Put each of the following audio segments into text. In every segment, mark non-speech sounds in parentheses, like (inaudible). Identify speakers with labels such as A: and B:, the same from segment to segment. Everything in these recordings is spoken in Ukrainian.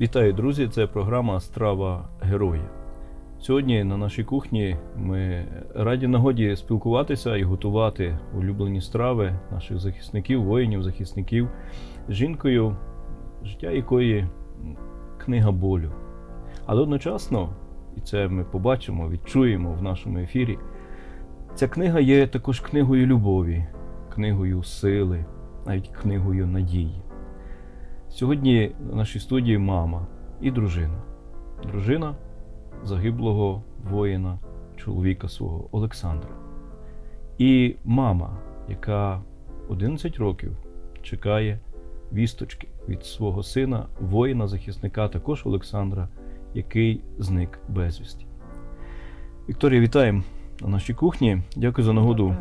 A: Вітаю, друзі! Це програма Страва Героя. Сьогодні на нашій кухні ми раді нагоді спілкуватися і готувати улюблені страви наших захисників, воїнів, захисників з жінкою, життя якої книга болю. Але одночасно, і це ми побачимо, відчуємо в нашому ефірі. Ця книга є також книгою любові, книгою сили, навіть книгою надії. Сьогодні в нашій студії мама і дружина. Дружина загиблого воїна, чоловіка свого Олександра. І мама, яка 11 років чекає вісточки від свого сина, воїна-захисника, також Олександра, який зник безвісті. Вікторія, вітаємо на нашій кухні. Дякую за нагоду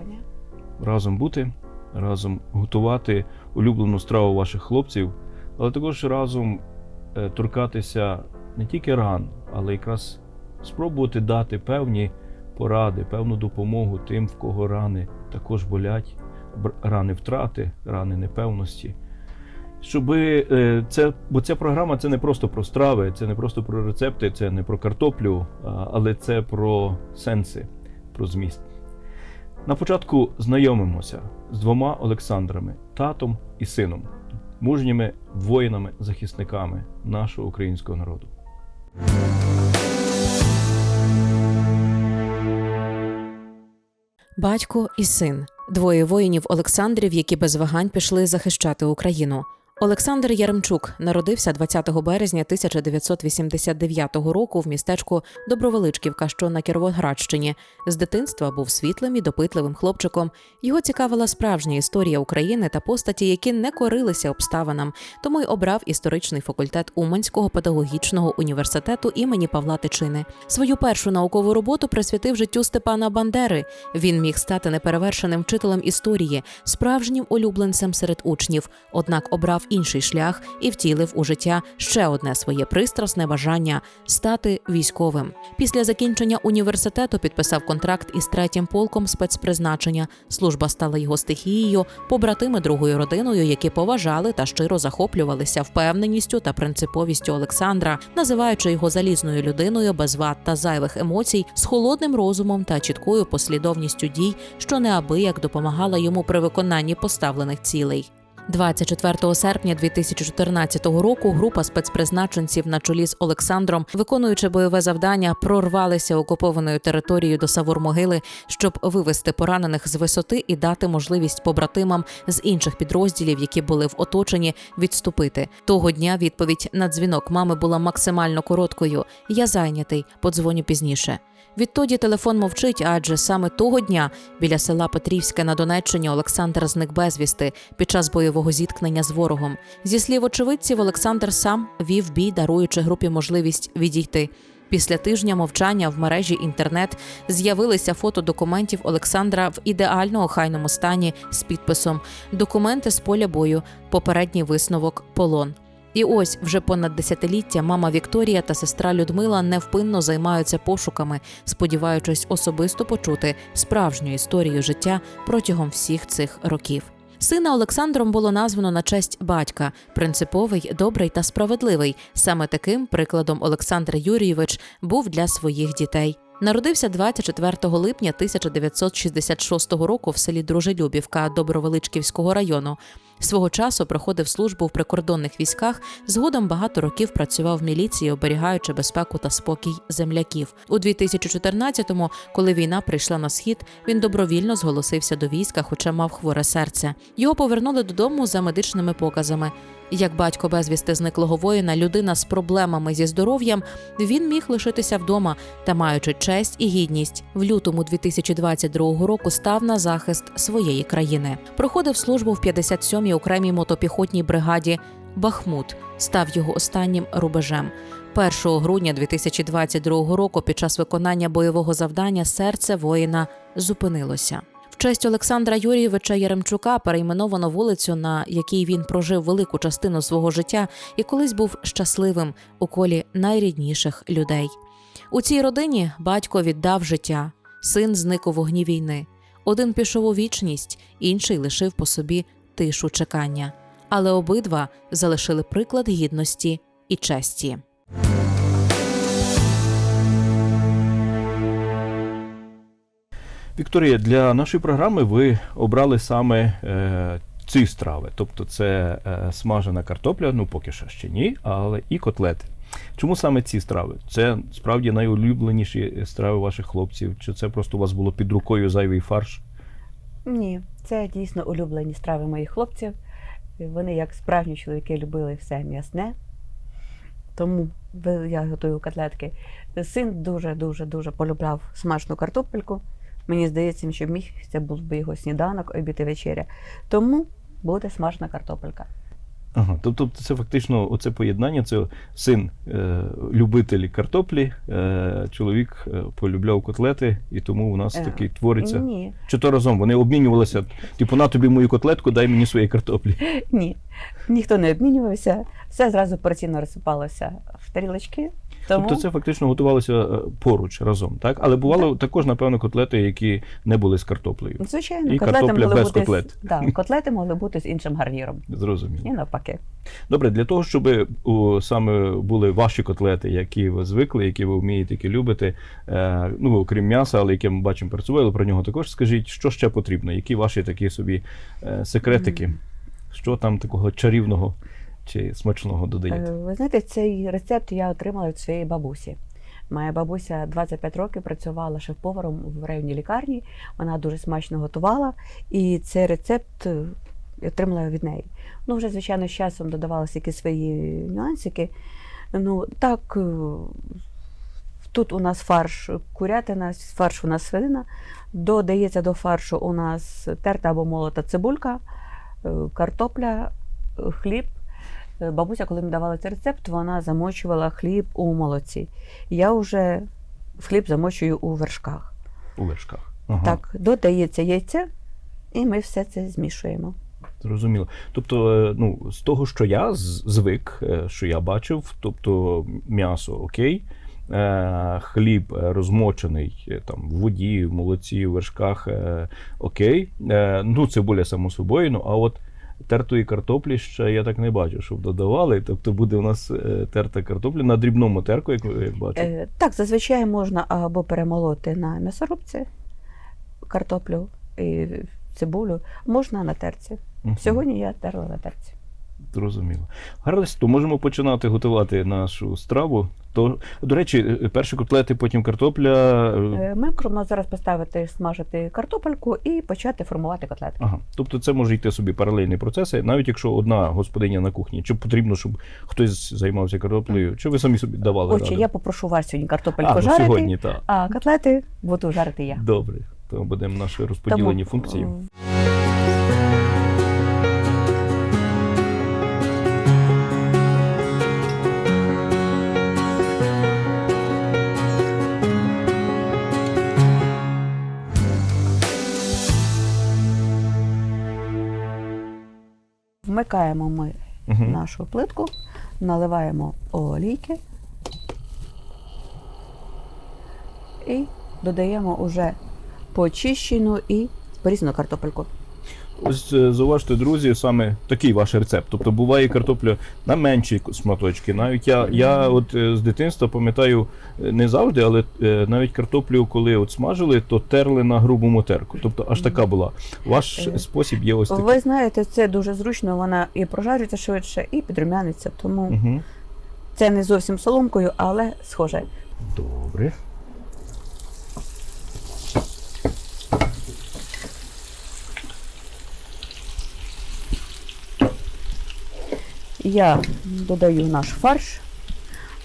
A: разом бути, разом готувати улюблену страву ваших хлопців, але також разом е, торкатися не тільки ран, але якраз спробувати дати певні поради, певну допомогу тим, в кого рани також болять, рани втрати, рани непевності. Щоби е, це, бо ця програма це не просто про страви, це не просто про рецепти, це не про картоплю, але це про сенси, про зміст. На початку знайомимося з двома Олександрами, татом і сином, мужніми воїнами-захисниками нашого українського народу.
B: Батько і син двоє воїнів Олександрів, які без вагань пішли захищати Україну. Олександр Яремчук народився 20 березня 1989 року в містечку Добровеличківка, що на Кіровоградщині. З дитинства був світлим і допитливим хлопчиком. Його цікавила справжня історія України та постаті, які не корилися обставинам, тому й обрав історичний факультет Уманського педагогічного університету імені Павла Тичини. Свою першу наукову роботу присвятив життю Степана Бандери. Він міг стати неперевершеним вчителем історії, справжнім улюбленцем серед учнів, однак обрав інший шлях і втілив у життя ще одне своє пристрасне бажання стати військовим. Після закінчення університету підписав контракт із третім полком спецпризначення. Служба стала його стихією, побратими другою родиною, які поважали та щиро захоплювалися впевненістю та принциповістю Олександра, називаючи його залізною людиною без вад та зайвих емоцій, з холодним розумом та чіткою послідовністю дій, що неабияк допомагала йому при виконанні поставлених цілей. 24 серпня 2014 року група спецпризначенців на чолі з Олександром, виконуючи бойове завдання, прорвалися окупованою територією до Савур-Могили, щоб вивести поранених з висоти і дати можливість побратимам з інших підрозділів, які були в оточенні, відступити. Того дня відповідь на дзвінок мами була максимально короткою: Я зайнятий, подзвоню пізніше. Відтоді телефон мовчить, адже саме того дня біля села Петрівське на Донеччині Олександр зник безвісти під час бойового зіткнення з ворогом. Зі слів очевидців, Олександр сам вів бій, даруючи групі можливість відійти. Після тижня мовчання в мережі інтернет з'явилися фото документів Олександра в ідеально охайному стані з підписом Документи з поля бою, попередній висновок полон. І ось вже понад десятиліття мама Вікторія та сестра Людмила невпинно займаються пошуками, сподіваючись особисто почути справжню історію життя протягом всіх цих років. Сина Олександром було названо на честь батька принциповий, добрий та справедливий. Саме таким прикладом Олександр Юрійович був для своїх дітей. Народився 24 липня 1966 року в селі Дружелюбівка Добровеличківського району. Свого часу проходив службу в прикордонних військах. Згодом багато років працював в міліції, оберігаючи безпеку та спокій земляків. У 2014-му, коли війна прийшла на схід, він добровільно зголосився до війська, хоча мав хворе серце. Його повернули додому за медичними показами. Як батько безвісти зниклого воїна, людина з проблемами зі здоров'ям, він міг лишитися вдома та, маючи честь і гідність, в лютому 2022 року став на захист своєї країни. Проходив службу в 57-й окремій мотопіхотній бригаді. Бахмут став його останнім рубежем. 1 грудня 2022 року, під час виконання бойового завдання, серце воїна зупинилося. Честь Олександра Юрійовича Яремчука перейменовано вулицю, на якій він прожив велику частину свого життя і колись був щасливим у колі найрідніших людей. У цій родині батько віддав життя, син зник у вогні війни. Один пішов у вічність, інший лишив по собі тишу чекання. Але обидва залишили приклад гідності і честі.
A: Вікторія, для нашої програми ви обрали саме е, ці страви. Тобто це е, смажена картопля, ну поки що ще ні, але і котлети. Чому саме ці страви? Це справді найулюбленіші страви ваших хлопців? Чи це просто у вас було під рукою зайвий фарш?
C: Ні, це дійсно улюблені страви моїх хлопців. Вони, як справжні чоловіки, любили все м'ясне. Тому я готую котлетки. Син дуже дуже дуже полюбляв смажну картопельку. Мені здається, що міг це був би його сніданок, обід і вечеря. Тому буде смажна картопелька.
A: Ага, тобто це фактично оце поєднання. Це син е, любитель картоплі, е, чоловік е, полюбляв котлети, і тому у нас
C: Е,
A: такий твориться.
C: Ні,
A: Чи то разом вони обмінювалися, типу, на тобі мою котлетку, дай мені своєї картоплі.
C: ні. Ніхто не обмінювався, все зразу порційно розсипалося в тарілочки. Тому
A: Тобто це фактично готувалося е, поруч разом, так? Але бувало також, напевно, котлети, які не були з картоплею.
C: звичайно,
A: І
C: котлети
A: картопля
C: могли
A: без
C: бути
A: котлет.
C: З, да, котлети могли бути з іншим гарніром.
A: Зрозуміло.
C: І навпаки.
A: Добре, для того, щоб о, саме були ваші котлети, які ви звикли, які ви вмієте, які любите, е, ну окрім м'яса, але яке ми бачимо працювали про нього також. Скажіть, що ще потрібно? Які ваші такі собі е, секретики? Що там такого чарівного чи смачного додаєте?
C: Е, Ви знаєте, цей рецепт я отримала від своєї бабусі. Моя бабуся 25 років працювала шеф-поваром в районній лікарні. Вона дуже смачно готувала, і цей рецепт е, отримала від неї. Ну, вже, звичайно, з часом додавалися якісь свої нюансики. Ну, так, е, тут у нас фарш курятина, фарш у нас свинина. Додається до фаршу у нас терта або молота цибулька, картопля, хліб. Е, Бабуся, коли мені давала цей рецепт, вона замочувала хліб у молоці. Я вже хліб замочую у вершках.
A: У вершках. Ага.
C: Так, додається яйце, і ми все це змішуємо.
A: Зрозуміло. Тобто, е, ну, з того, що я звик, е, що я бачив, тобто м'ясо окей, е, хліб розмочений там, в воді, в молоці, в вершках е, окей. Е, Ну, цибуля само собою, ну, а от тертої картоплі ще я так не бачу, щоб додавали. Тобто буде у нас е, терта картопля на дрібному терку, як, ви- як бачу.
C: Е, так, зазвичай можна або перемолоти на м'ясорубці картоплю і цибулю, можна на терці. Сьогодні я терла на терці.
A: Зрозуміло. Гаразд, то можемо починати готувати нашу страву. То, до речі, е, перші котлети, потім картопля. е,
C: Е, Ми можемо зараз поставити смажити картопельку і почати формувати котлетки.
A: Ага. Тобто це може йти собі паралельні процеси, навіть якщо одна господиня на кухні. Чи потрібно, щоб хтось займався картоплею, чи ви самі собі давали
C: Отже, я попрошу вас сьогодні картопельку
A: а, ну, сьогодні, так.
C: а котлети буду жарити я.
A: Добре. То будемо наші розподілені
C: Тому,
A: функції.
C: Вмикаємо ми
A: угу.
C: нашу плитку, наливаємо олійки і додаємо уже почищену і порізану картопельку.
A: Ось е, зауважте, друзі, саме такий ваш рецепт. Тобто буває картопля на менші шматочки. Навіть я, я от е, з дитинства пам'ятаю е, не завжди, але навіть картоплю, коли от смажили, то терли на грубому терку. Тобто аж така була. Ваш спосіб є ось такий.
C: Ви знаєте, це дуже зручно, вона і прожарюється швидше, і підрумяниться. Тому
A: Угу.
C: це не зовсім соломкою, але схоже.
A: Добре.
C: Я додаю наш фарш,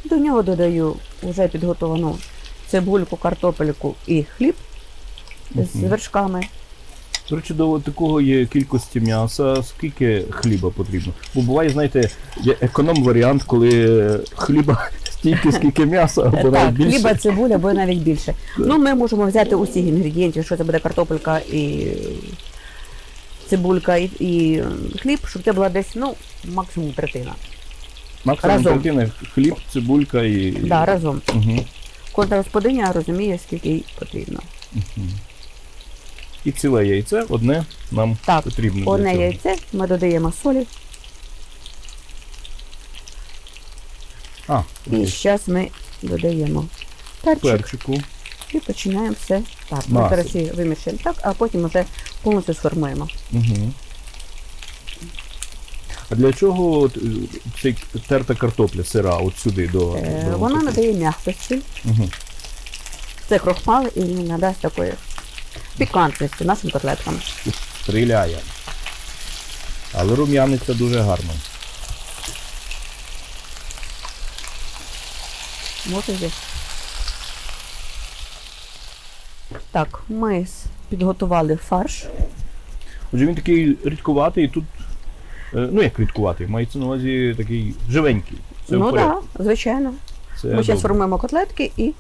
C: до нього додаю вже підготовану цибульку, картопельку і хліб з вершками.
A: До речі, до такої кількості м'яса скільки хліба потрібно? Бо буває, знаєте, є економ-варіант, коли хліба (laughs) стільки, скільки м'яса, або навіть більше.
C: хліба, цибуля, або навіть більше. Ну, ми можемо взяти усіх інгредієнтів, що це буде картопелька і цибулька і, і хліб, щоб це була десь, ну, максимум третина.
A: Максимум
C: разом.
A: картини хліб, цибулька і.
C: Да, разом.
A: Угу.
C: Кожна господиня розуміє, скільки їй потрібно.
A: І ціле яйце одне нам
C: Так,
A: потрібно. для
C: Одне
A: цього.
C: яйце, ми додаємо солі.
A: А,
C: І зараз ми додаємо перчик
A: перчику.
C: і починаємо все так. Ми зараз її вимішаємо так, а потім вже повністю сформуємо.
A: Угу. А для чого от, е, цей терта картопля сира от сюди до.
C: Е,
A: до
C: Вона надає м'якості.
A: Угу.
C: Це крохмал і надасть такої пікантності нашим котлеткам.
A: Стріляє. Але рум'яниться дуже гарно.
C: Може. Так, ми підготували фарш.
A: Отже, він такий рідкуватий, тут. е, Ну, як рідкуватий, мається на увазі такий живенький. Це
C: ну так, да, звичайно.
A: Це
C: ми зараз формуємо котлетки і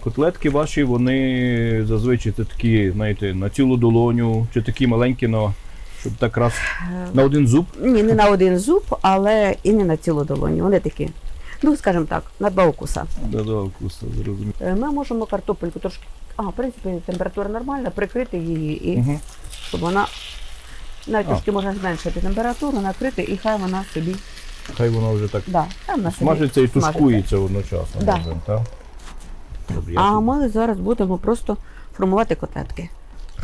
A: Котлетки ваші, вони зазвичай це такі, знаєте, на цілу долоню, чи такі маленькі, на, щоб так раз
C: е,
A: на один зуб.
C: ні, не на один зуб, але і не на цілу долоню. Вони такі, ну скажімо так, на два укуса.
A: Да-да, вкусно, зрозуміло.
C: Е, Ми можемо картопельку трошки. А, в принципі, температура нормальна, прикрити її і
A: Угу.
C: щоб вона навіть
A: А.
C: трошки можна зменшити температуру, накрити, і хай вона собі.
A: Хай воно вже так
C: Да, вона собі
A: смажиться і
C: смажиться.
A: тушкується одночасно.
C: Да.
A: може, так? Добре, я
C: А ми зараз будемо просто формувати котлетки.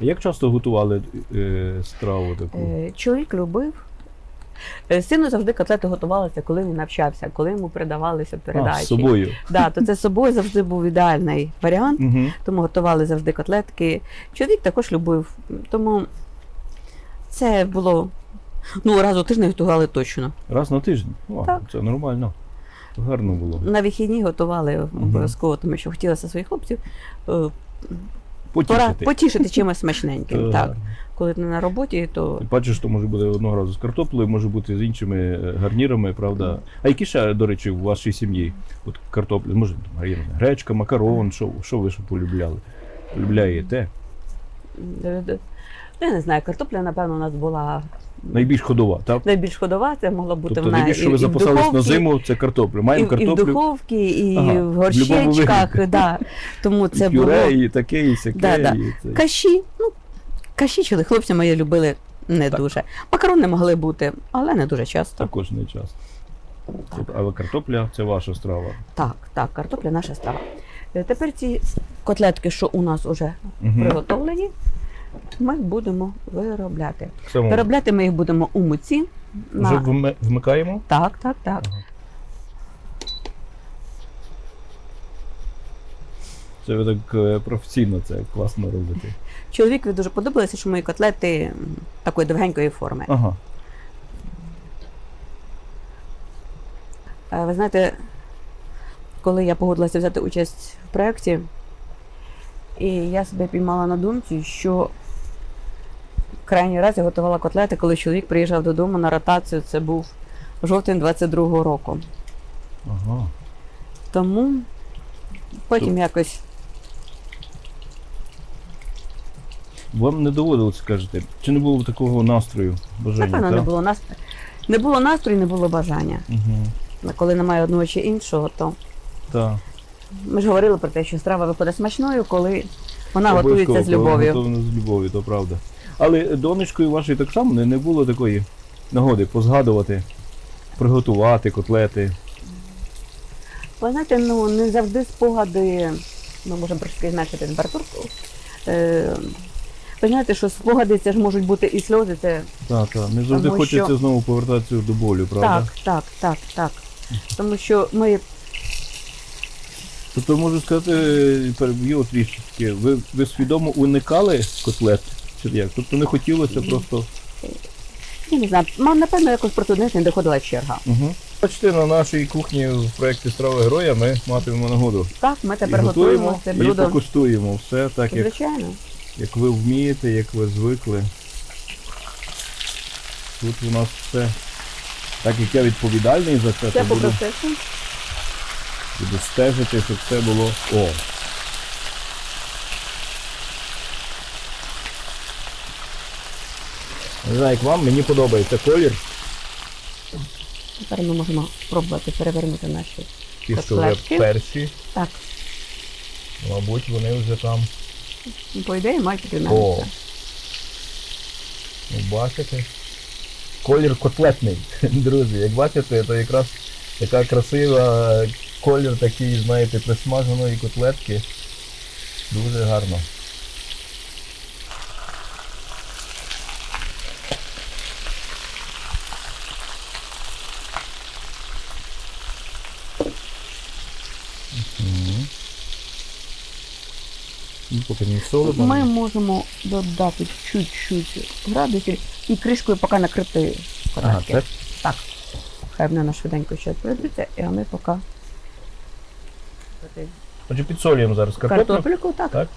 A: Як часто готували е, страву таку?
C: Е, Чоловік любив. Е, Сину завжди котлети готувалися, коли він навчався, коли йому передавалися
A: а,
C: передачі.
A: з собою.
C: Да, то це з собою завжди був ідеальний варіант,
A: Угу.
C: тому готували завжди котлетки. Чоловік також любив, тому це було ну, раз у тиждень готували точно.
A: Раз на тиждень. О,
C: Так.
A: Це нормально. Гарно було.
C: На вихідні готували обов'язково, тому що хотілося своїх хлопців е, пора
A: Потішити.
C: потішити чимось смачненьким.
A: Так.
C: Коли ти не на роботі, то
A: паче, що може бути одного разу з картоплею, може бути з іншими е, гарнірами, правда. А які ще, до речі, в вашій сім'ї? От картопля, може, гречка, макарон, що, що ви ще полюбляли? Полюбляєте?
C: Е, Я не знаю, картопля, напевно, у нас була
A: Найбільш ходова, так?
C: найбільш ходова, це могла бути
A: Тобто
C: вона
A: найбільше, що ви
C: і в
A: запасались на зиму, це картоплю.
C: і,
A: Маємо
C: і в духовці, і
A: Ага,
C: в
A: в любому
C: Да. Тому це
A: і
C: було
A: і таке, і сяке,
C: Да, да.
A: і це.
C: каші. Ну, каші чили, хлопці мої любили не
A: Так.
C: дуже. Макарони могли бути, але не дуже часто.
A: Також не часто. Тобто, Але картопля це ваша страва.
C: Так, так, картопля наша страва. Е, Тепер ці котлетки, що у нас вже
A: Угу.
C: приготовлені, ми будемо виробляти.
A: Само.
C: Виробляти ми їх будемо у муці.
A: Вже
C: На...
A: вми- вмикаємо.
C: Так, так, так.
A: Ага. Це ви так е, професійно це класно робите.
C: Чоловікові дуже подобалося, що мої котлети такої довгенької форми.
A: Ага.
C: Е, Ви знаєте, коли я погодилася взяти участь в проєкті, і я себе піймала на думці, що крайній раз я готувала котлети, коли чоловік приїжджав додому на ротацію, це був жовтень 22-го року.
A: Ага.
C: Тому потім
A: Тоб-
C: якось
A: Вам не доводилося, кажете, чи не було такого настрою, бажання?
C: напевно не було нас. Не було настрою, не було бажання.
A: Угу.
C: Коли немає одного чи іншого, то
A: Так.
C: ми ж говорили про те, що страва виходить смачною, коли вона готується з любов'ю.
A: Готовно з любов'ю, то правда. Але донечкою вашої так само не, не було такої нагоди позгадувати, приготувати котлети.
C: Ви знаєте, ну не завжди спогади, ми можемо трошки зменшити температурку. Е, ви що спогади це ж можуть бути і сльози, це
A: Так, так. Не завжди
C: Тому
A: хочеться
C: що-
A: знову повертатися до болю, правда?
C: так, так, так, так. Тому що ми
A: Тобто можу сказати, переб'ю трішки, ви, ви свідомо уникали котлет? Чи як? Тобто не хотілося просто.
C: я не знаю, ма- напевно, якось просто не доходила черга.
A: Угу. Бачите, на нашій кухні в проєкті Страва Героя ми матимемо нагоду.
C: Так, ми тепер
A: і
C: готуємо
A: готуємо,
C: це
A: і
C: блюдо.
A: покуштуємо все так, як,
C: Звичайно.
A: Як ви вмієте, як ви звикли. Тут у нас все. Так як я відповідальний за це, то буду, буду стежити, щоб все було. О! Не знаю, як вам, мені подобається колір.
C: Тепер ми можемо спробувати перевернути наші.
A: Ті, що вже перші,
C: Так,
A: мабуть, вони вже там.
C: Ну, по ідеї мають
A: О! Ну, бачите? Колір котлетний, (laughs) друзі. Як бачите, то якраз Така красива, колір такий, знаєте, присмаженої котлетки. Дуже гарно. Поки не солодно.
C: Ми можемо додати чуть-чуть градусів і кришкою поки накрити
A: Ага, так?
C: Так. Хай вона на швиденько ще пройдеться, і ми поки
A: Отже, підсолюємо зараз картоплю.
C: картопельку, так.
A: Так.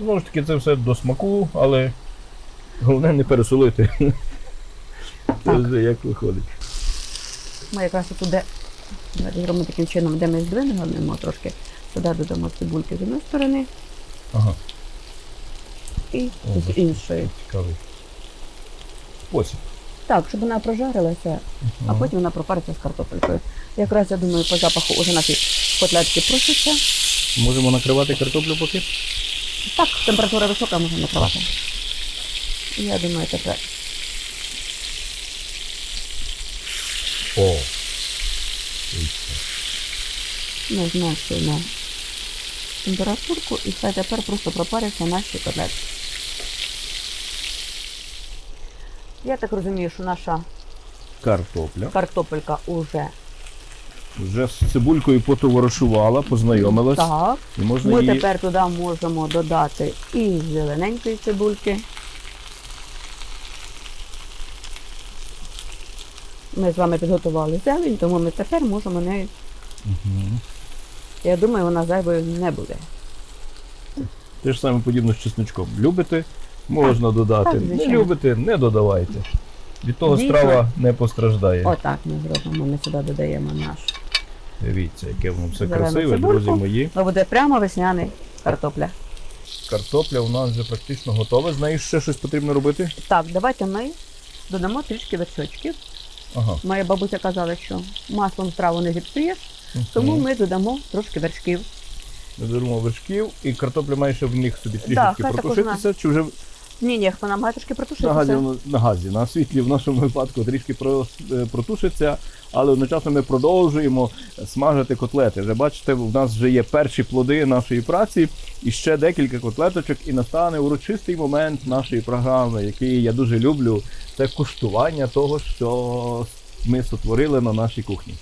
A: Знову ж таки, це все до смаку, але головне не пересолити. Це
C: Так.
A: як виходить.
C: Ми якраз туди давайте таким чином, де ми здвинемо трошки, туди додамо цибульки з одної сторони
A: Ага,
C: і
A: О,
C: з іншої.
A: цікавий. Спосіб.
C: Так, щоб вона прожарилася, а потім вона пропариться з картопелькою. Якраз я думаю, по запаху уже наші котлетки просяться.
A: Можемо накривати картоплю поки.
C: Так, температура висока, можна накривати. Я думаю, тепер
A: О.
C: ми зменшуємо температурку і хай тепер просто пропаряться наші котлетки. Я так розумію, що наша
A: Картопля.
C: картопелька уже
A: Вже з цибулькою потоворошувала, познайомилась.
C: так.
A: І можна
C: Ми
A: її.
C: тепер туди можемо додати і зелененької цибульки. Ми з вами підготували зелень, тому ми тепер можемо нею.
A: Мгм.
C: Я думаю, вона зайвою не буде.
A: Те ж саме подібно з чесничком. Любите, можна додати.
C: Так,
A: не
C: звичайно.
A: любите, не додавайте. Від того
C: Дійсно.
A: страва не постраждає.
C: Отак ми зробимо. Ми сюди додаємо наш.
A: Дивіться, яке воно все
C: Зелену
A: красиве,
C: цибульку.
A: друзі мої.
C: Ну, буде прямо весняний картопля.
A: Картопля у нас вже практично готова. З нею ще щось потрібно робити?
C: Так, давайте ми додамо трішки вершочків.
A: Ага.
C: Моя бабуся казала, що маслом страву не зіпсуєш, тому ми додамо трошки вершків.
A: Додаємо вершків і картопля має ще в них собі
C: Да,
A: трішки
C: хай також
A: протушитися, чи вже
C: Ні, ні, вона має трошки
A: на газі,
C: протушитися.
A: воно- на газі, на світлі в нашому випадку трішки про- е, протушиться, але одночасно ми продовжуємо смажити котлети. Вже бачите, в нас вже є перші плоди нашої праці, і ще декілька котлеточок, і настане урочистий момент нашої програми, який я дуже люблю. Це куштування того, що ми сотворили на нашій кухні.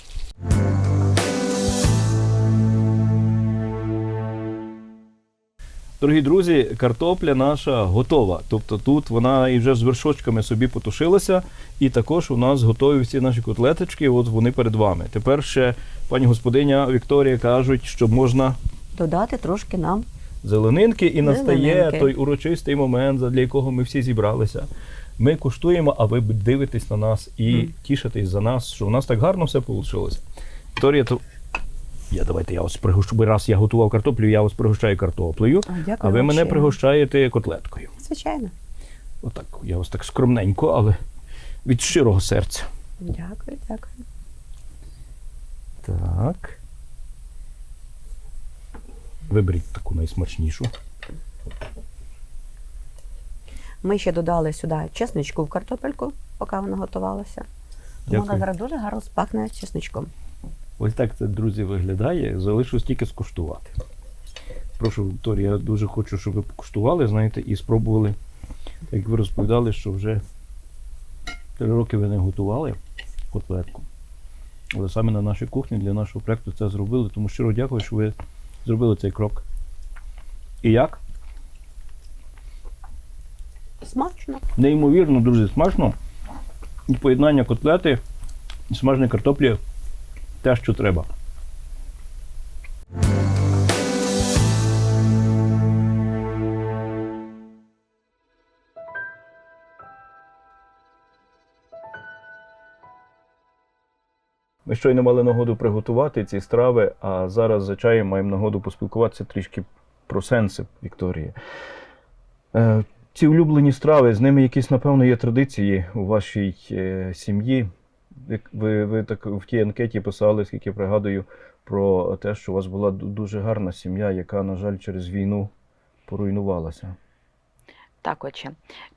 A: Дорогі друзі, картопля наша готова. Тобто тут вона і вже з вершочками собі потушилася, і також у нас готові всі наші котлеточки. От вони перед вами. Тепер ще пані господиня Вікторія кажуть, що можна
C: Додати трошки нам.
A: зеленинки, і настає
C: Зеленинки.
A: той урочистий момент, задля якого ми всі зібралися. Ми куштуємо, а ви дивитесь на нас і
C: Мгм.
A: тішитесь за нас, що у нас так гарно все вийшло. Вікторія, то я давайте я вас пригощу, бо раз я готував картоплю, я вас пригощаю картоплею.
C: А, дякую
A: А ви мене
C: щиро.
A: пригощаєте котлеткою.
C: Звичайно.
A: Отак, я вас так скромненько, але від щирого серця.
C: Дякую, дякую.
A: Так. Виберіть таку найсмачнішу.
C: Ми ще додали сюди чесничку в картопельку, поки вона готувалася. Тому вона зараз дуже гарно спахне чесничком.
A: Ось так це, друзі, виглядає. Залишилось тільки скуштувати. Прошу, Вікторія, я дуже хочу, щоб ви покуштували, знаєте, і спробували. Як ви розповідали, що вже три роки ви не готували котлетку. Але саме на нашій кухні для нашого проєкту це зробили. Тому щиро дякую, що ви зробили цей крок. І як?
C: Смачно.
A: Неймовірно, друзі, смачно. І поєднання котлети і смаженої картоплі те, що треба. Ми щойно мали нагоду приготувати ці страви, а зараз за чаєм маємо нагоду поспілкуватися трішки про сенси Вікторії. Е, ці улюблені страви, з ними якісь, напевно, є традиції у вашій е, сім'ї. Ви, ви, так в тій анкеті писали, скільки пригадую, про те, що у вас була дуже гарна сім'я, яка, на жаль, через війну поруйнувалася.
D: Так, отче.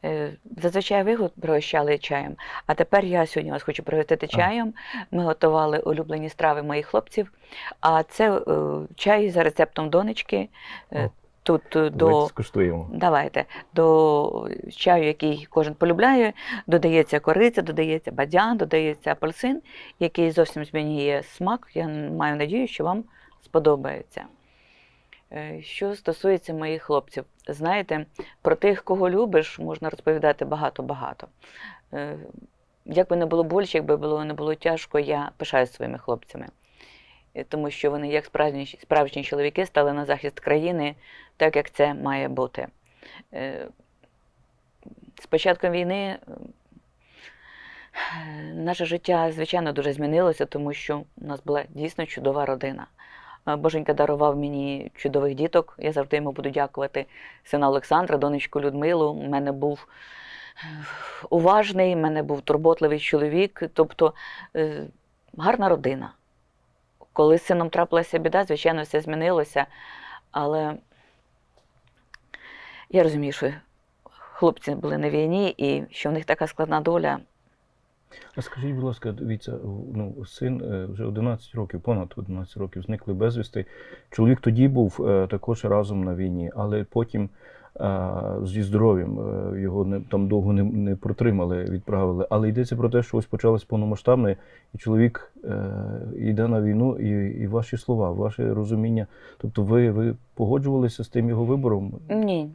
D: Е, Зазвичай ви пригощали чаєм, а тепер я сьогодні вас хочу пригостити чаєм. Ми готували улюблені страви моїх хлопців. А це е, чай за рецептом донечки. Е,
A: О.
D: Тут е, до
A: скуштуємо.
D: Давайте до чаю, який кожен полюбляє, додається кориця, додається бадян, додається апельсин, який зовсім змінює смак. Я маю надію, що вам сподобається. Е, Що стосується моїх хлопців, знаєте, про тих, кого любиш, можна розповідати багато-багато. Е, Як би не було боляче, якби було не було тяжко, я пишаюсь своїми хлопцями. Тому що вони, як справжні, справжні чоловіки, стали на захист країни, так як це має бути. Е, З початком війни е, наше життя, звичайно, дуже змінилося, тому що у нас була дійсно чудова родина. Е, Боженька дарував мені чудових діток. Я завжди йому буду дякувати. Сина Олександра, донечку Людмилу. У мене був уважний, у мене був турботливий чоловік, тобто гарна родина. Коли з сином трапилася біда, звичайно, все змінилося. Але я розумію, що хлопці були на війні і що в них така складна доля.
A: А скажіть, будь ласка, дивіться, ну, син е, вже 11 років, понад 11 років зникли безвісти. Чоловік тоді був е, також разом на війні, але потім е, зі здоров'ям його не, там довго не, не протримали, відправили. Але йдеться про те, що ось почалось повномасштабне, і чоловік йде на війну, і, і ваші слова, ваше розуміння. Тобто ви, ви погоджувалися з тим його вибором?
D: Ні.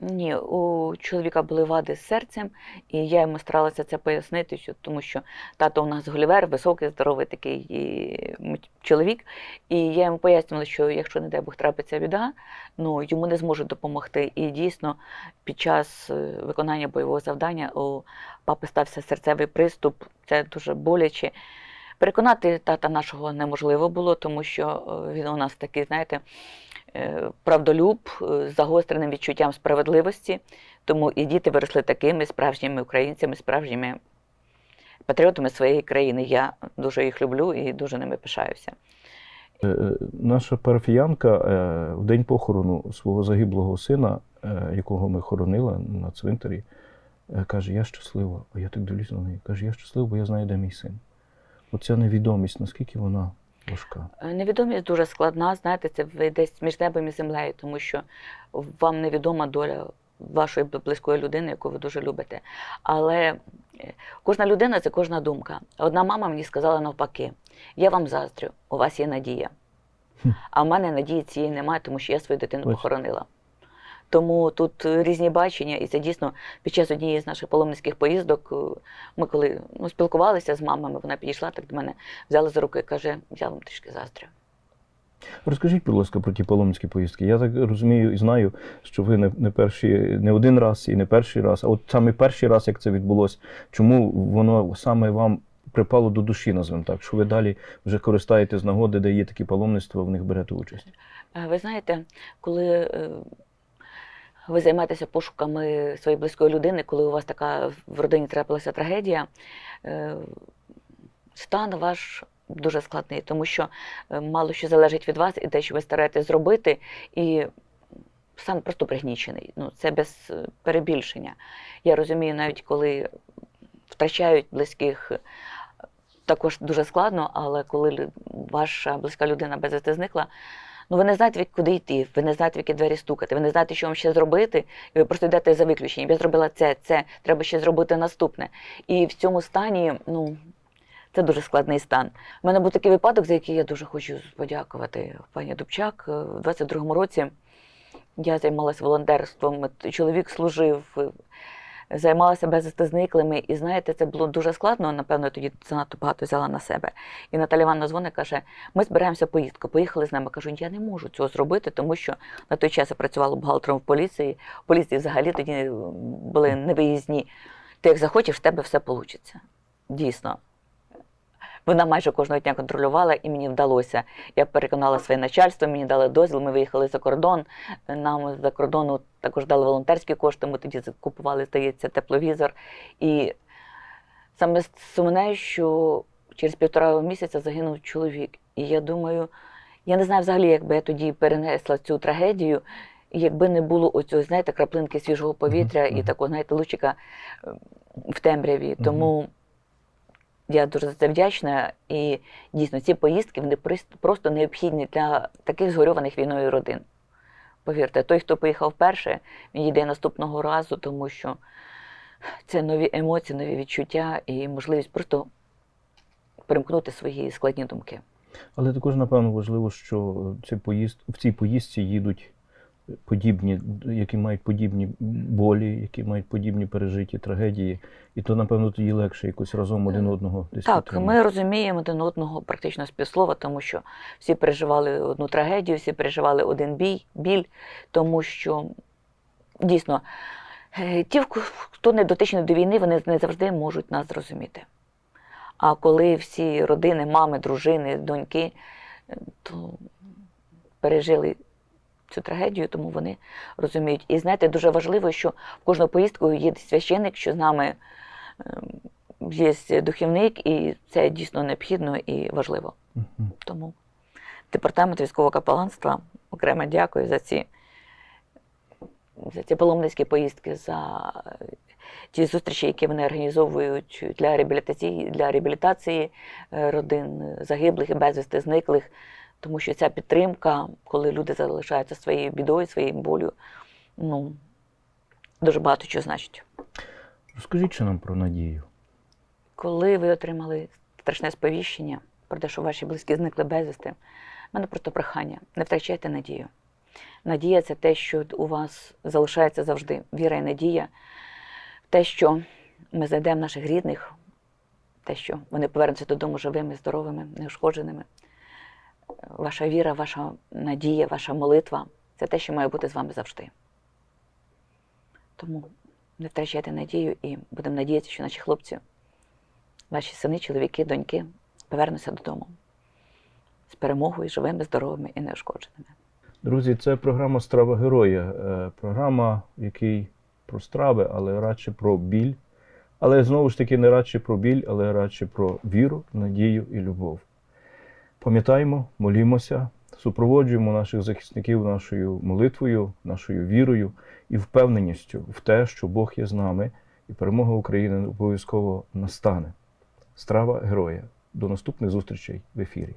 D: Ні, у чоловіка були вади з серцем, і я йому старалася це пояснити, що, тому що тато у нас голівер, високий, здоровий такий і, чоловік. І я йому пояснювала, що якщо, не дай Бог, трапиться біда, ну йому не зможуть допомогти. І дійсно, під час е, виконання бойового завдання у папи стався серцевий приступ. Це дуже боляче. Переконати тата нашого неможливо було, тому що е, він у нас такий, знаєте, правдолюб е, з загостреним відчуттям справедливості. Тому і діти виросли такими справжніми українцями, справжніми патріотами своєї країни. Я дуже їх люблю і дуже ними пишаюся.
A: Е, е, Наша парафіянка е, в день похорону свого загиблого сина, е, якого ми хоронили на цвинтарі, е, каже: Я щаслива. А я так дивлюся на неї. Каже, я щаслива, бо я знаю, де мій син. Оця невідомість, наскільки вона важка.
D: Е, Невідомість дуже складна, знаєте, це ви десь між небом і землею, тому що вам невідома доля вашої близької людини, яку ви дуже любите. Але е, кожна людина це кожна думка. Одна мама мені сказала навпаки: я вам заздрю, у вас є надія. А в мене надії цієї немає, тому що я свою дитину похоронила. Тому тут е, різні бачення, і це дійсно під час однієї з наших паломницьких поїздок. е, Ми коли ну, спілкувалися з мамами, вона підійшла так до мене, взяла за руку і каже: я вам трішки заздрю.
A: Розкажіть, будь ласка, про ті паломницькі поїздки. Я так розумію і знаю, що ви не, не перші, не один раз і не перший раз, а от саме перший раз, як це відбулося, чому воно саме вам припало до душі, назвемо так, що ви далі вже користаєтесь з нагоди, де є такі паломництва, в них берете участь.
D: Е, Ви знаєте, коли ви займаєтеся пошуками своєї близької людини, коли у вас така в родині трапилася трагедія, е, стан ваш дуже складний, тому що е, мало що залежить від вас і те, що ви стараєтесь зробити, і стан просто пригнічений. Ну, це без е, перебільшення. Я розумію, навіть коли втрачають близьких. Також дуже складно, але коли ваша близька людина безвісти зникла, ну ви не знаєте, куди йти, ви не знаєте, в які двері стукати, ви не знаєте, що вам ще зробити, і ви просто йдете за виключенням. Я зробила це, це, треба ще зробити наступне. І в цьому стані, ну, це дуже складний стан. У мене був такий випадок, за який я дуже хочу подякувати пані Дубчак. Е, У 22-му році я займалася волонтерством, чоловік служив. Займалася безвісти зниклими, і знаєте, це було дуже складно. Напевно, тоді тоді занадто багато взяла на себе. І Наталя Івановна дзвонить, каже: ми збираємося поїздку. Поїхали з нами. Кажу, я не можу цього зробити, тому що на той час я працювала бухгалтером в поліції. Поліції взагалі тоді були невиїзні. Ти як захочеш, в тебе все вийде. Дійсно. Вона майже кожного дня контролювала, і мені вдалося. Я переконала своє начальство, мені дали дозвіл, ми виїхали за кордон. Нам за кордону також дали волонтерські кошти. Ми тоді купували, здається, тепловізор. І саме сумне, що через півтора місяця загинув чоловік. І я думаю, я не знаю взагалі, як би я тоді перенесла цю трагедію. Якби не було оцього, знаєте, краплинки свіжого повітря
A: Мгм,
D: і такого, знаєте, лучика е, в темряві.
A: Мгм.
D: Тому я дуже за це вдячна. І дійсно ці поїздки вони просто необхідні для таких згорьованих війною родин. Повірте, той, хто поїхав вперше, він йде наступного разу, тому що це нові емоції, нові відчуття і можливість просто перемкнути свої складні думки.
A: Але також, напевно, важливо, що ці поїзд... в цій поїздці їдуть подібні, які мають подібні болі, які мають подібні пережиті трагедії. І то, напевно, тоді легше якось разом один одного десь
D: Так,
A: підтримати.
D: ми розуміємо один одного практично з півслова, тому що всі переживали одну трагедію, всі переживали один бій, біль, тому що дійсно е, ті, хто не дотичний до війни, вони не завжди можуть нас зрозуміти. А коли всі родини, мами, дружини, доньки, е, то пережили цю трагедію, тому вони розуміють. І знаєте, дуже важливо, що в кожну поїздку є священник, що з нами ем, є духовник, і це дійсно необхідно і важливо.
A: Мгм.
D: Тому департамент військового капеланства окремо дякую за ці, за ці паломницькі поїздки, за ті зустрічі, які вони організовують для реабілітації, для реабілітації е, родин загиблих і безвісти зниклих. Тому що ця підтримка, коли люди залишаються своєю бідою, своєю болю, ну, дуже багато чого значить.
A: Розкажіть ще нам про надію.
D: Коли ви отримали страшне сповіщення про те, що ваші близькі зникли безвісти, в мене просто прохання. Не втрачайте надію. Надія це те, що у вас залишається завжди. Віра і надія. Те, що ми знайдемо наших рідних, те, що вони повернуться додому живими, здоровими, неушкодженими. Ваша віра, ваша надія, ваша молитва це те, що має бути з вами завжди. Тому не втрачайте надію і будемо надіятися, що наші хлопці ваші сини, чоловіки, доньки повернуться додому з перемогою, живими, здоровими і неушкодженими.
A: Друзі, це програма Страва героя. Е, Програма, в якій про страви, але радше про біль. Але знову ж таки не радше про біль, але радше про віру, надію і любов. Пам'ятаємо, молімося, супроводжуємо наших захисників нашою молитвою, нашою вірою і впевненістю в те, що Бог є з нами, і перемога України обов'язково настане. Страва героя. До наступних зустрічей в ефірі.